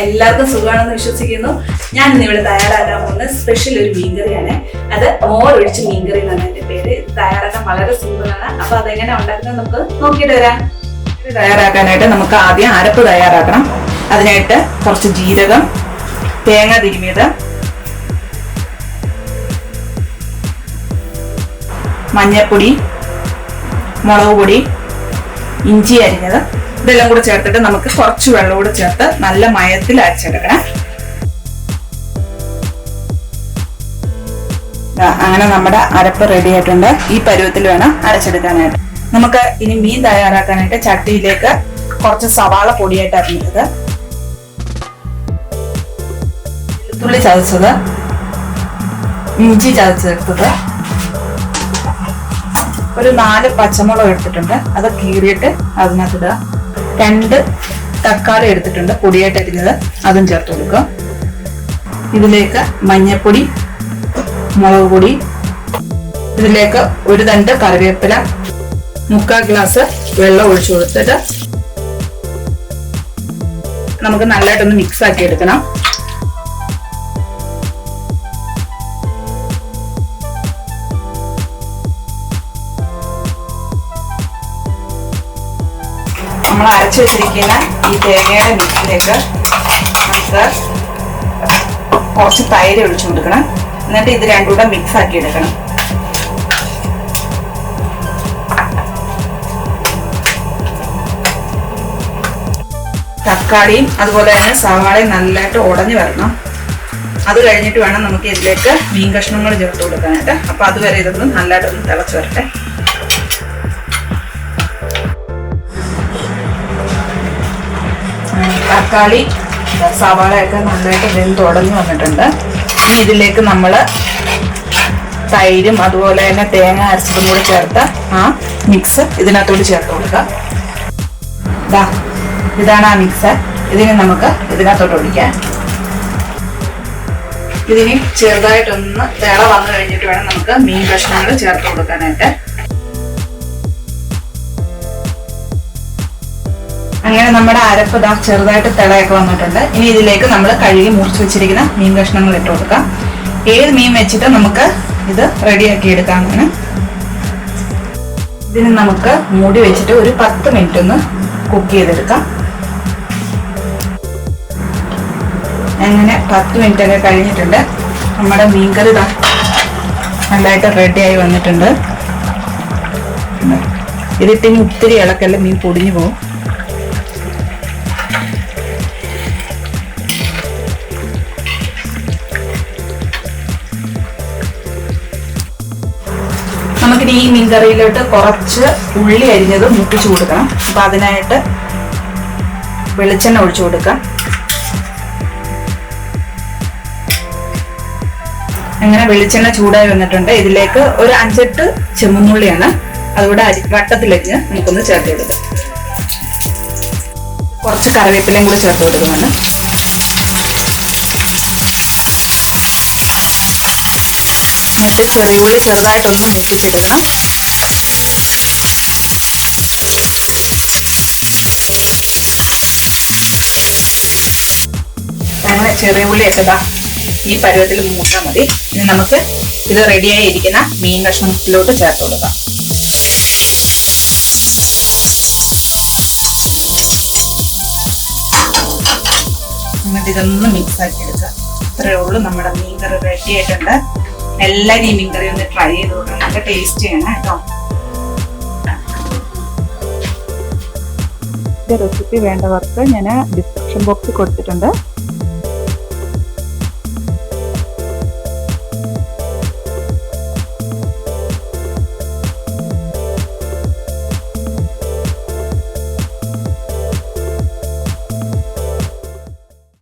എല്ലാവർക്കും സുഖമാണെന്ന് വിശ്വസിക്കുന്നു. ഞാൻ ഇന്ന് ഇവിടെ തയ്യാറാക്കാൻ പോകുന്ന സ്പെഷ്യൽ ഒരു മീൻകറിയാണ് അത് മോരൊഴിച്ച് മീൻകറി എന്നാണ് എന്റെ പേര്. തയ്യാറാക്കാൻ വളരെ സിമ്പിളാണ് അപ്പൊ അതെങ്ങനെ ഉണ്ടാക്കുന്നത് നമുക്ക് നോക്കിയിട്ട് വരാം. തയ്യാറാക്കാനായിട്ട് നമുക്ക് ആദ്യം അരപ്പ് തയ്യാറാക്കണം. അതിനായിട്ട് കുറച്ച് ജീരകം തേങ്ങ തിരുമിയത് മഞ്ഞൾപ്പൊടി മുളക് പൊടി ഇഞ്ചി അരിഞ്ഞത് ഇതെല്ലാം കൂടെ ചേർത്തിട്ട് നമുക്ക് കുറച്ച് വെള്ളം കൂടെ ചേർത്ത് നല്ല മയത്തിൽ അരച്ചെടുക്കണം അങ്ങനെ നമ്മുടെ അരപ്പ് റെഡി ആയിട്ടുണ്ട്. ഈ പരുവത്തിൽ വേണം അരച്ചെടുക്കാനായിട്ട്. നമുക്ക് ഇനി മീൻ തയ്യാറാക്കാനായിട്ട് ചട്ടിയിലേക്ക് കുറച്ച് സവാള പൊടിയായിട്ട് അരിഞ്ഞത് വെളുത്തുള്ളി ചതച്ചത് ഇഞ്ചി ചതച്ചെടുത്തത്. ഒരു നാല് പച്ചമുളക് എടുത്തിട്ടുണ്ട്. അത് കീറിയിട്ട് അതിനകത്തിടുക രണ്ട് തക്കാളി എടുത്തിട്ടുണ്ട് പൊടിയായിട്ട് അരിഞ്ഞത്. അതും ചേർത്ത് കൊടുക്കാം ഇതിലേക്ക് മഞ്ഞൾപ്പൊടി മുളക് പൊടി ഇതിലേക്ക് ഒരു തണ്ട് കറിവേപ്പില മുക്കാൽ ഗ്ലാസ് വെള്ളം ഒഴിച്ചു കൊടുത്തിട്ട് നമുക്ക് നല്ലതായിട്ടൊന്ന് മിക്സ് ആക്കി എടുക്കണം. നമ്മൾ അരച്ചു വെച്ചിരിക്കുന്ന ഈ തേങ്ങയുടെ മിക്സിലേക്ക് നമുക്ക് കുറച്ച് തൈര് ഒഴിച്ചു കൊടുക്കണം. എന്നിട്ട് ഇത് രണ്ടും കൂടെ മിക്സ് ആക്കി എടുക്കണം. തക്കാളിയും അതുപോലെ തന്നെ സവാളയും നല്ലതായിട്ട് ഉടഞ്ഞു വരണം. അത് കഴിഞ്ഞിട്ട് വേണം നമുക്ക് ഇതിലേക്ക് മീൻ കഷ്ണങ്ങൾ ചേർത്ത് കൊടുക്കാനായിട്ട്. അപ്പൊ അതുവരെ ഇതൊന്ന് നല്ലതായിട്ടൊന്ന് തിളച്ച് വരട്ടെ. തക്കാളി സവാളയൊക്കെ നന്നായിട്ട് വെന്ത് തുടങ്ങി വന്നിട്ടുണ്ട്. ഇനി ഇതിലേക്ക് നമ്മൾ തൈരും അതുപോലെ തന്നെ തേങ്ങ അരച്ചതും കൂടി ചേർത്ത് ആ മിക്സ് ഇതിനകത്തോട് ചേർത്ത് കൊടുക്കുക. ഇതാ ഇതാണ് ആ മിക്സ്. ഇതിന് നമുക്ക് ഇതിനകത്തോട്ട് ഒഴിക്കാം. ഇതിന് ചെറുതായിട്ടൊന്ന് തിള വന്നു കഴിഞ്ഞിട്ട് വേണം നമുക്ക് മീൻ കഷ്ണങ്ങൾ ചേർത്ത് കൊടുക്കാനായിട്ട്. അങ്ങനെ നമ്മുടെ അരപ്പ് ഇതാ ചെറുതായിട്ട് തിളയൊക്കെ വന്നിട്ടുണ്ട്. ഇനി ഇതിലേക്ക് നമ്മൾ കഴുകി മുറിച്ച് വെച്ചിരിക്കുന്ന മീൻ കഷ്ണങ്ങൾ ഇട്ട് കൊടുക്കാം. ഏത് മീൻ വെച്ചിട്ട് നമുക്ക് ഇത് റെഡിയാക്കി എടുക്കാമെന്നാണ്. ഇതിന് നമുക്ക് മൂടി വെച്ചിട്ട് ഒരു പത്ത് മിനിറ്റ് ഒന്ന് കുക്ക് ചെയ്തെടുക്കാം. അങ്ങനെ പത്ത് മിനിറ്റ് ഒക്കെ കഴിഞ്ഞിട്ടുണ്ട്. നമ്മുടെ മീൻകറി ദാ നല്ലതായിട്ട് റെഡിയായി വന്നിട്ടുണ്ട്. ഇതിട്ടിനി ഒത്തിരി ഇളക്കല്ല മീൻ പൊടിഞ്ഞു പോകും. നമുക്കിനി ഈ മീൻകറിയിലോട്ട് കുറച്ച് ഉള്ളി അരിഞ്ഞത് മുട്ടിച്ചു കൊടുക്കണം. അപ്പൊ അതിനായിട്ട് വെളിച്ചെണ്ണ ഒഴിച്ചു കൊടുക്കാം അങ്ങനെ വെളിച്ചെണ്ണ ചൂടായി വന്നിട്ടുണ്ട്. ഇതിലേക്ക് ഒരു അഞ്ചെട്ട് ചെമ്മുന്നുള്ളിയാണ് അതുകൂടെ അരി വട്ടത്തിലരിഞ്ഞ് നമുക്കൊന്ന് ചേർത്ത് കൊടുക്കാം കുറച്ച് കറിവേപ്പിലയും കൂടെ ചേർത്ത് കൊടുക്കുന്നുണ്ട്. എന്നിട്ട് ചെറിയ ഉള്ളി ചെറുതായിട്ടൊന്ന് മൂപ്പിച്ചെടുക്കണം. അങ്ങനെ ചെറിയ ഉള്ളിയൊക്കെ ഇതാ ഈ പരുവത്തിൽ മൂട്ടാൽ മതി. ഇനി നമുക്ക് ഇത് റെഡിയായി ഇരിക്കുന്ന മീൻ കഷ്ണത്തിലോട്ട് ചേർത്ത് കൊടുക്കാം. എന്നിട്ട് ഇതൊന്ന് മിക്സ് ആക്കി എടുക്കാം ഇത്രയേ ഉള്ളൂ നമ്മുടെ മീൻ കറി റെഡി ആയിട്ടുണ്ട്. എല്ലാവരും ഈ മീൻ കറി ഒന്ന് ട്രൈ ചെയ്ത് നോക്കണം. നല്ല ടേസ്റ്റ് ചെയ്യണം കേട്ടോ. റെസിപ്പി വേണ്ടവർക്ക് ഞാൻ ഡിസ്ക്രിപ്ഷൻ ബോക്സിൽ കൊടുത്തിട്ടുണ്ട്.